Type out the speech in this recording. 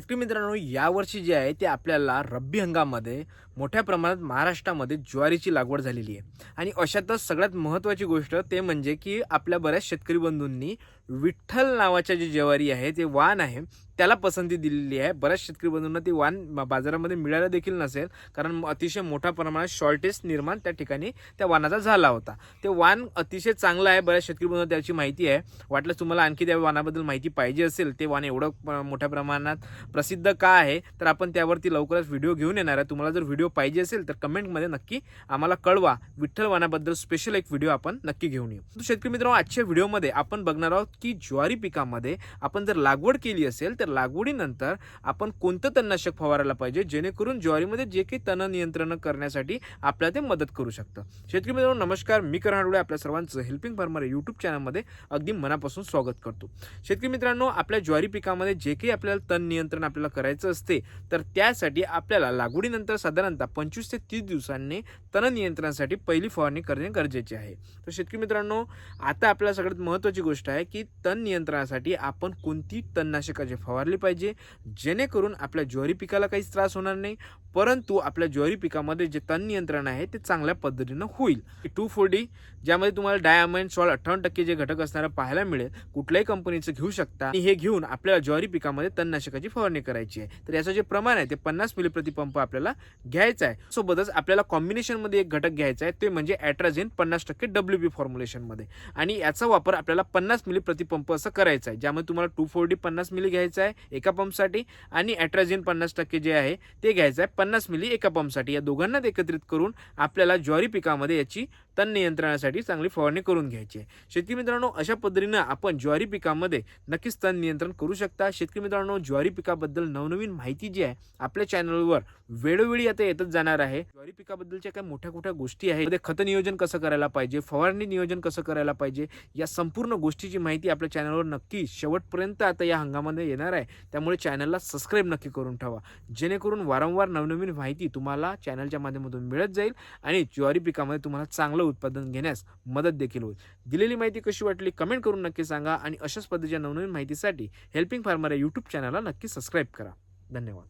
शेतकरी मित्रांनो यावर्षी जे आहे ते आपल्याला रब्बी हंगामामध्ये मोठ्या प्रमाणात महाराष्ट्रामध्ये ज्वारीची लागवड झालेली आहे. आणि अशातच सगळ्यात महत्त्वाची गोष्ट ते म्हणजे की आपल्या बऱ्याच शेतकरी बंधूंनी विठ्ठल नावाच्या जे ज्वारी आहे ते वाण आहे त्याला पसंती दिलेली आहे. बऱ्याच शेतकरी बंधूंना ती वाण बाजारामध्ये मिळायला देखील नसेल कारण अतिशय मोठ्या प्रमाणात शॉर्टेज निर्माण त्या ठिकाणी त्या वाणाचा झाला होता. ते वाण अतिशय चांगलं आहे बऱ्याच शेतकरी बंधूंना त्याची माहिती आहे. वाटलं तुम्हाला आणखी त्या वाणाबद्दल माहिती पाहिजे असेल ते वाण एवढं प- मोठ्या प्रमाणात प्रसिद्ध का आहे तर आपण त्यावरती लवकरच व्हिडिओ घेऊन येणार आहे. तुम्हाला जर व्हिडिओ पाहिजे असेल तर कमेंटमध्ये नक्की आम्हाला कळवा. विठ्ठल वाणाबद्दल स्पेशल एक व्हिडिओ आपण नक्की घेऊन येऊ. शेतकरी मित्रांनो आजच्या व्हिडिओमध्ये आपण बघणार आहोत की ज्वारी पिकामध्ये आपण जर लागवड केली असेल तर लागवडीनंतर आपण कोणतं तणनाशक फवारायला पाहिजे? जेणेकरून ज्वारीमध्ये जे काही तण नियंत्रण करण्यासाठी आपल्याला ते मदत करू शकतं. शेतकरी मित्रांनो नमस्कार. मी करणाडोळे आपल्या सर्वांचं हेल्पिंग फार्मर यूट्यूब चॅनलमध्ये अगदी मनापासून स्वागत करतो. शेतकरी मित्रांनो आपल्या ज्वारी पिकामध्ये जे काही आपल्याला तण नियंत्रण आपल्याला करायचं असते तर त्यासाठी आपल्याला लागवडीनंतर साधारणतः पंचवीस ते तीस दिवसांनी तण नियंत्रणासाठी पहिली फवारणी करणे गरजेचे आहे. तर शेतकरी मित्रांनो आता आपल्याला सगळ्यात महत्त्वाची गोष्ट आहे की तण नियंत्रणासाठी आपण कोणती तणनाशकाचे फवारली पाहिजे जेणेकरून आपल्या ज्वारी पिकाला काहीच त्रास होणार नाही. परंतु आपल्या ज्वारी पिकामध्ये जे तण नियंत्रण आहे ते चांगल्या पद्धतीनं होईल. टू फोर डी ज्यामध्ये तुम्हाला डायमंड सॉल अठ्ठावन्न टक्के जे घटक असणारं पाहायला मिळेल कुठल्याही कंपनीचं घेऊ शकता. आणि हे घेऊन आपल्याला ज्वारी पिकामध्ये तणनाशकाची फवारणी करायची आहे. तर याचं जे प्रमाण आहे ते पन्नास मिली प्रतिपंप आपल्याला घ्यायचा आहे. सोबतच आपल्याला कॉम्बिनेशनमध्ये एक घटक घ्यायचा आहे ते म्हणजे ॲट्राझेन पन्नास टक्के डब्ल्यू बी फॉर्म्युलेशनमध्ये आणि याचा वापर आपल्याला पन्नास मिली प्रति पंप असं करायचा आहे ज्यामध्ये तुम्हाला टू फोर डी पन्नास मिली घ्यायचा आहे एका पंपसाठी आणि ॲट्राझिन पन्नास टक्के जे आहे ते घ्यायचं आहे पन्नास मिली एका पंपसाठी या दोघांना एकत्रित करून आपल्याला ज्वारी पिकामध्ये याची तण नियंत्रणासाठी चांगली फवारणी करून घ्यायची आहे. शेतकरी मित्रांनो अशा पद्धतीनं आपण ज्वारी पिकामध्ये नक्कीच तण नियंत्रण करू शकता. शेतकरी मित्रांनो ज्वारी पिकाबद्दल नवनवीन माहिती जी आहे आपल्या चॅनलवर वेळोवेळी आता येतच जाणार आहे. ज्वारी पिकाबद्दलच्या काही मोठ्या मोठ्या गोष्टी आहेत. खत नियोजन कसं करायला पाहिजे फवारणी नियोजन कसं करायला पाहिजे या संपूर्ण गोष्टीची माहिती आपल्या चॅनलवर नक्की शेवटपर्यंत आता या हंगामामध्ये येणार आहे. त्यामुळे चॅनलला सबस्क्राईब नक्की करून ठेवा. जेणेकरून वारंवार नवनवीन माहिती तुम्हाला चॅनलच्या माध्यमातून मिळत जाईल आणि ज्वारी पिकामध्ये तुम्हाला चांगलं चांगलं उत्पादन घेण्यास मदत देखील होईल. दिलेली माहिती कशी वाटली कमेंट करून नक्की सांगा आणि अशाच पद्धतीच्या नवनवीन माहितीसाठी हेल्पिंग फार्मर या यूट्यूब चॅनलला नक्की सबस्क्राईब करा. धन्यवाद.